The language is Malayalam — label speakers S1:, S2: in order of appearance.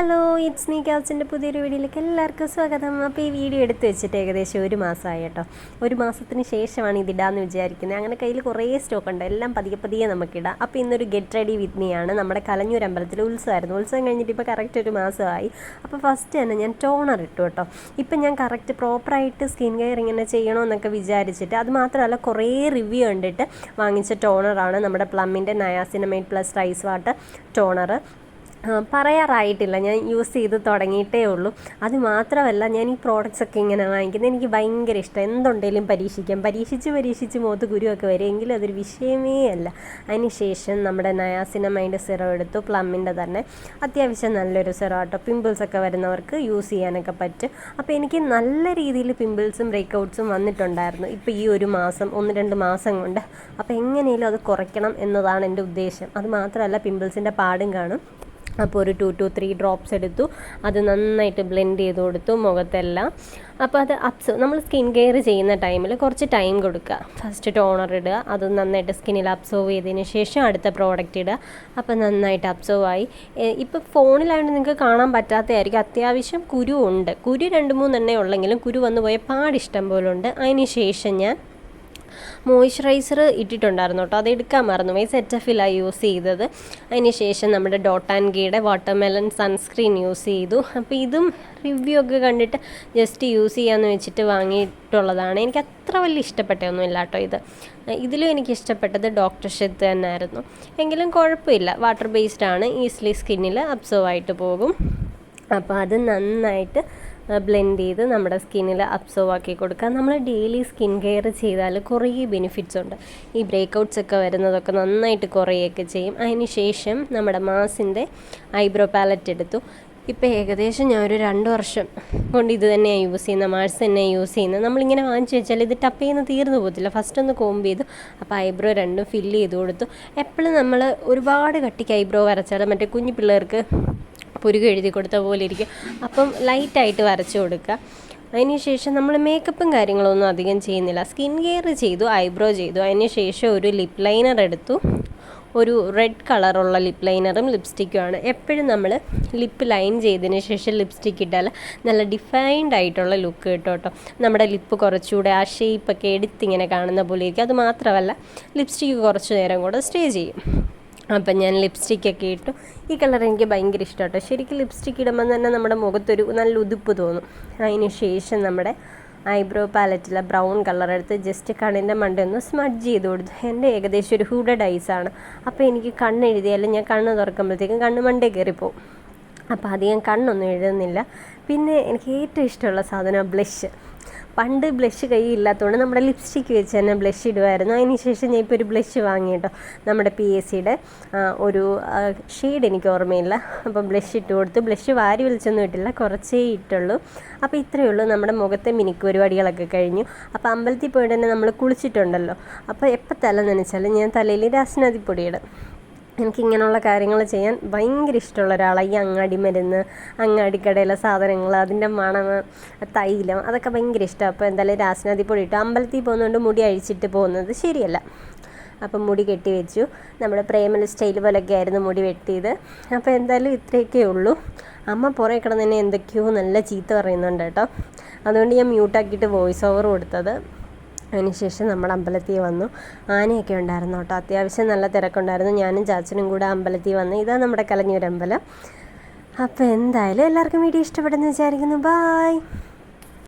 S1: ഹലോ ഇറ്റ്സ് മീ കാസിന്റെ പുതിയൊരു വീഡിയോയിലേക്ക് എല്ലാവർക്കും സ്വാഗതം. അപ്പോൾ ഈ വീഡിയോ എടുത്ത് വെച്ചിട്ട് ഏകദേശം ഒരു മാസമായി കേട്ടോ. ഒരു മാസത്തിന് ശേഷമാണ് ഇതിടാന്ന് വിചാരിക്കുന്നത്. അങ്ങനെ കയ്യിൽ കുറേ സ്റ്റോക്ക് ഉണ്ട്. എല്ലാം പതിയെ പതിയെ നമുക്കിടാം അപ്പോൾ ഇന്നൊരു ഗെറ്റ് റെഡി വിത്ത് മീ ആണ്. നമ്മുടെ കലഞ്ഞൂർ അമ്പലത്തിൽ ഉത്സവമായിരുന്നു. ഉത്സവം കഴിഞ്ഞിട്ട് ഇപ്പോൾ കറക്റ്റ് ഒരു മാസമായി. അപ്പോൾ ഫസ്റ്റ് തന്നെ ഞാൻ ടോണർ ഇട്ടു കേട്ടോ. ഇപ്പം ഞാൻ കറക്റ്റ് പ്രോപ്പറായിട്ട് സ്കിൻ കെയർ ഇങ്ങനെ ചെയ്യണമെന്നൊക്കെ വിചാരിച്ചിട്ട് അത് മാത്രമല്ല കുറേ റിവ്യൂ കണ്ടിട്ട് വാങ്ങിച്ച ടോണറാണ് നമ്മുടെ പ്ലമ്മിന്റെ niacinamide plus rice water toner പറയാറായിട്ടില്ല. ഞാൻ യൂസ് ചെയ്ത് തുടങ്ങിയിട്ടേ ഉള്ളൂ. അത് മാത്രമല്ല ഞാൻ ഈ പ്രോഡക്റ്റ്സ് ഒക്കെ ഇങ്ങനെ വാങ്ങിക്കുന്നത് എനിക്ക് ഭയങ്കര ഇഷ്ടം. എന്തുണ്ടെങ്കിലും പരീക്ഷിക്കാം. പരീക്ഷിച്ച് പരീക്ഷിച്ച് മുഖത്ത് കുരുവൊക്കെ വരും. എങ്കിലും അതൊരു വിഷയമേ അല്ല. അതിനുശേഷം നമ്മുടെ നയാസിനമൈന്റെ സിറം എടുത്തു. പ്ലമ്മിന്റെ തന്നെ അത്യാവശ്യം നല്ലൊരു സിറം കേട്ടോ പിമ്പിൾസ് ഒക്കെ വരുന്നവർക്ക് യൂസ് ചെയ്യാനൊക്കെ പറ്റും. അപ്പോൾ എനിക്ക് നല്ല രീതിയിൽ പിമ്പിൾസും ബ്രേക്കൗട്ട്സും വന്നിട്ടുണ്ടായിരുന്നു. ഇപ്പോൾ ഈ ഒരു മാസം ഒന്ന് രണ്ട് മാസം കൊണ്ട്. അപ്പോൾ എങ്ങനെയും അത് കുറയ്ക്കണം എന്നതാണ് എന്റെ ഉദ്ദേശം. അത് മാത്രമല്ല പിമ്പിൾസിന്റെ പാടും കാണും. അപ്പോൾ ഒരു ടു ടു ത്രീ ഡ്രോപ്സ് എടുത്തു. അത് നന്നായിട്ട് ബ്ലെൻഡ് ചെയ്ത് കൊടുത്തു മുഖത്തെല്ലാം. അപ്പോൾ അത് അപ്സ് നമ്മൾ സ്കിൻ കെയർ ചെയ്യുന്ന ടൈമിൽ കുറച്ച് ടൈം കൊടുക്കുക. ഫസ്റ്റ് ടോണർ ഇടുക. അത് നന്നായിട്ട് സ്കിന്നിൽ അബ്സോർവ് ചെയ്തതിന് ശേഷം അടുത്ത പ്രോഡക്റ്റ് ഇടുക. അപ്പോൾ നന്നായിട്ട് അബ്സോർവ് ആയി. ഇപ്പോൾ ഫോണിലായതുകൊണ്ട് നിങ്ങൾക്ക് കാണാൻ പറ്റാത്തതായിരിക്കും. അത്യാവശ്യം കുരു ഉണ്ട്. കുരു രണ്ട് മൂന്നെണ്ണേ ഉള്ളെങ്കിലും കുരു വന്നു പോയ പാടിഷ്ടം പോലുണ്ട് അതിന് ശേഷം ഞാൻ മോയ്സ്ചറൈസർ ഇട്ടിട്ടുണ്ടായിരുന്നു കേട്ടോ. അത് എടുക്കാൻ മറന്നു. പോയി സെറ്റഫിലാണ് യൂസ് ചെയ്തത്. അതിന് ശേഷം നമ്മുടെ ഡോട്ട് ആൻഡ് ഗീയുടെ വാട്ടർമെലൺ സൺസ്ക്രീൻ യൂസ് ചെയ്തു. അപ്പോൾ ഇതും റിവ്യൂ ഒക്കെ കണ്ടിട്ട് ജസ്റ്റ് യൂസ് ചെയ്യാമെന്ന് വെച്ചിട്ട് വാങ്ങിയിട്ടുള്ളതാണ്. എനിക്ക് അത്ര വലിയ ഇഷ്ടപ്പെട്ടൊന്നുമില്ല കേട്ടോ ഇത്. ഇതിലും എനിക്ക് ഇഷ്ടപ്പെട്ടത് ഡോക്ടർ ഷെത്ത് തന്നെയായിരുന്നു എങ്കിലും കുഴപ്പമില്ല. വാട്ടർ ബേസ്ഡ് ആണ്. ഈസിലി സ്കിന്നിൽ അബ്സർവ് ആയിട്ട് പോകും. അപ്പോൾ അത് നന്നായിട്ട് ബ്ലെൻഡ് ചെയ്ത് നമ്മുടെ സ്കിന്നിൽ അബ്സോർവ് ആക്കി കൊടുക്കുക. നമ്മൾ ഡെയിലി സ്കിൻ കെയർ ചെയ്താൽ കുറേ ബെനിഫിറ്റ്സ് ഉണ്ട്. ഈ ബ്രേക്കൗട്ട്സ് ഒക്കെ വരുന്നതൊക്കെ നന്നായിട്ട് കുറയുകയൊക്കെ ചെയ്യും. അതിന് ശേഷം നമ്മുടെ മാസിന്റെ ഐബ്രോ പാലറ്റ് എടുത്തു. ഇപ്പോൾ ഏകദേശം ഞാൻ ഒരു രണ്ട് വർഷം കൊണ്ട് ഇത് തന്നെയാണ് യൂസ് ചെയ്യുന്നത് മാർസ് തന്നെയാണ് യൂസ് ചെയ്യുന്നത് നമ്മളിങ്ങനെ വാങ്ങിച്ചു വെച്ചാൽ ഇത് ടപ്പ് ചെയ്യുന്ന തീർന്നു പോകത്തില്ല. ഫസ്റ്റ് ഒന്ന് കോമ്പ് ചെയ്തു അപ്പോൾ ഐബ്രോ രണ്ടും ഫില്ല് ചെയ്ത് കൊടുത്തു. എപ്പോഴും നമ്മൾ ഒരുപാട് കട്ടിക്ക് ഐബ്രോ വരച്ചാൽ മറ്റേ കുഞ്ഞു പിള്ളേർക്ക് പുരുക എഴുതി കൊടുത്ത പോലെ ഇരിക്കും. അപ്പം ലൈറ്റായിട്ട് വരച്ചു കൊടുക്കുക. അതിനുശേഷം നമ്മൾ മേക്കപ്പും കാര്യങ്ങളൊന്നും അധികം ചെയ്യുന്നില്ല. സ്കിൻ കെയർ ചെയ്തു ഐബ്രോ ചെയ്തു. അതിന് ശേഷം ഒരു ലിപ് ലൈനർ എടുത്തു. ഒരു റെഡ് കളറുള്ള ലിപ് ലൈനറും ലിപ്സ്റ്റിക്കുമാണ് എപ്പോഴും നമ്മൾ ലിപ്പ് ലൈൻ ചെയ്തതിന് ശേഷം ലിപ്സ്റ്റിക്ക് ഇട്ടാൽ നല്ല ഡിഫൈൻഡ് ആയിട്ടുള്ള ലുക്ക് കിട്ടും കേട്ടോ. നമ്മുടെ ലിപ്പ് കുറച്ചുകൂടെ ആ ഷേപ്പൊക്കെ എടുത്തിങ്ങനെ കാണുന്ന പോലെ ഇരിക്കും. അത് മാത്രമല്ല ലിപ്സ്റ്റിക്ക് കുറച്ച് നേരം കൂടെ സ്റ്റേ ചെയ്യും. അപ്പം ഞാൻ ലിപ്സ്റ്റിക്കൊക്കെ ഇട്ടു. ഈ കളർ എനിക്ക് ഭയങ്കര ഇഷ്ടമാണ് കേട്ടോ ശരിക്കും ലിപ്സ്റ്റിക്ക് ഇടുമ്പോൾ തന്നെ നമ്മുടെ മുഖത്തൊരു നല്ല ഉതുപ്പ് തോന്നും. അതിന് ശേഷം നമ്മുടെ ഐബ്രോ പാലറ്റിലെ ബ്രൗൺ കളർ എടുത്ത് ജസ്റ്റ് കണ്ണിന്റെ മണ്ടൊന്ന് സ്മഡ്ജ് ചെയ്ത് കൊടുത്തു. എന്റെ ഏകദേശം ഒരു ഹൂഡഡ് ഐസാണ് അപ്പോൾ എനിക്ക് കണ്ണ് എഴുതിയാലും ഞാൻ കണ്ണ് തുറക്കുമ്പോഴത്തേക്കും കണ്ണ് മണ്ടേ കയറിപ്പോവും. അപ്പോൾ അധികം കണ്ണൊന്നും എഴുതുന്നില്ല. പിന്നെ എനിക്ക് ഏറ്റവും ഇഷ്ടമുള്ള സാധനം ബ്ലഷ്. പണ്ട് ബ്ലഷ് കയ്യില്ലാത്തതുകൊണ്ട് നമ്മുടെ ലിപ്സ്റ്റിക്ക് വെച്ച് തന്നെ ബ്ലഷ് ഇടുമായിരുന്നു അതിന് ശേഷം ഞാൻ ഇപ്പോൾ ഒരു ബ്ലഷ് വാങ്ങി കേട്ടോ. നമ്മുടെ പി എസ് സിയുടെ ഒരു ഷെയ്ഡ് എനിക്ക് ഓർമ്മയില്ല. അപ്പം ബ്ലഷ് ഇട്ട് കൊടുത്തു. ബ്ലഷ് വാരി വലിച്ചൊന്നും ഇട്ടില്ല. കുറച്ചേ ഇട്ടുള്ളൂ. അപ്പോൾ ഇത്രയേ ഉള്ളൂ. നമ്മുടെ മുഖത്തെ മിനുക്ക് പരിപാടികളൊക്കെ കഴിഞ്ഞു. അപ്പോൾ അമ്പലത്തിൽ പോയിട്ട് തന്നെ നമ്മൾ കുളിച്ചിട്ടുണ്ടല്ലോ. അപ്പോൾ എപ്പോൾ തല നനച്ചാലും ഞാൻ തലയിൽ രാസനാദിപ്പൊടിയിടും എനിക്ക് ഇങ്ങനെയുള്ള കാര്യങ്ങൾ ചെയ്യാൻ ഭയങ്കര ഇഷ്ടമുള്ള ഒരാളാണ് ഈ അങ്ങാടി മരുന്ന് അങ്ങാടിക്കടയിലെ സാധനങ്ങൾ അതിന്റെ മണം തൈലം അതൊക്കെ ഭയങ്കര ഇഷ്ടമാണ് അപ്പോൾ എന്തായാലും രാസനാഥി പൊടി ഇട്ടു അമ്പലത്തിൽ പോകുന്നതുകൊണ്ട് മുടി അഴിച്ചിട്ട് പോകുന്നത് ശരിയല്ല. അപ്പം മുടി കെട്ടി വെച്ചു. നമ്മുടെ പ്രേമൽ സ്റ്റൈൽ പോലൊക്കെ ആയിരുന്നു മുടി വെട്ടിയത്. അപ്പോൾ എന്തായാലും ഇത്രയൊക്കെ ഉള്ളൂ. അമ്മ പുറേ കിടന്ന് എന്തൊക്കെയോ നല്ല ചീത്ത പറയുന്നുണ്ട് കേട്ടോ. അതുകൊണ്ട് ഞാൻ മ്യൂട്ടാക്കിയിട്ട് വോയിസ് ഓവർ കൊടുത്തത്. അതിനുശേഷം നമ്മൾ അമ്പലത്തിൽ വന്നു. ആനയൊക്കെ ഉണ്ടായിരുന്നു കേട്ടോ. അത്യാവശ്യം നല്ല തിരക്കുണ്ടായിരുന്നു. ഞാനും ചാച്ചനും കൂടെ അമ്പലത്തിൽ വന്നു ഇതാ നമ്മുടെ കലഞ്ഞൂരമ്പലം. അപ്പോൾ എന്തായാലും എല്ലാവർക്കും വീഡിയോ ഇഷ്ടപ്പെടുന്നു വിചാരിക്കുന്നു. ബായ്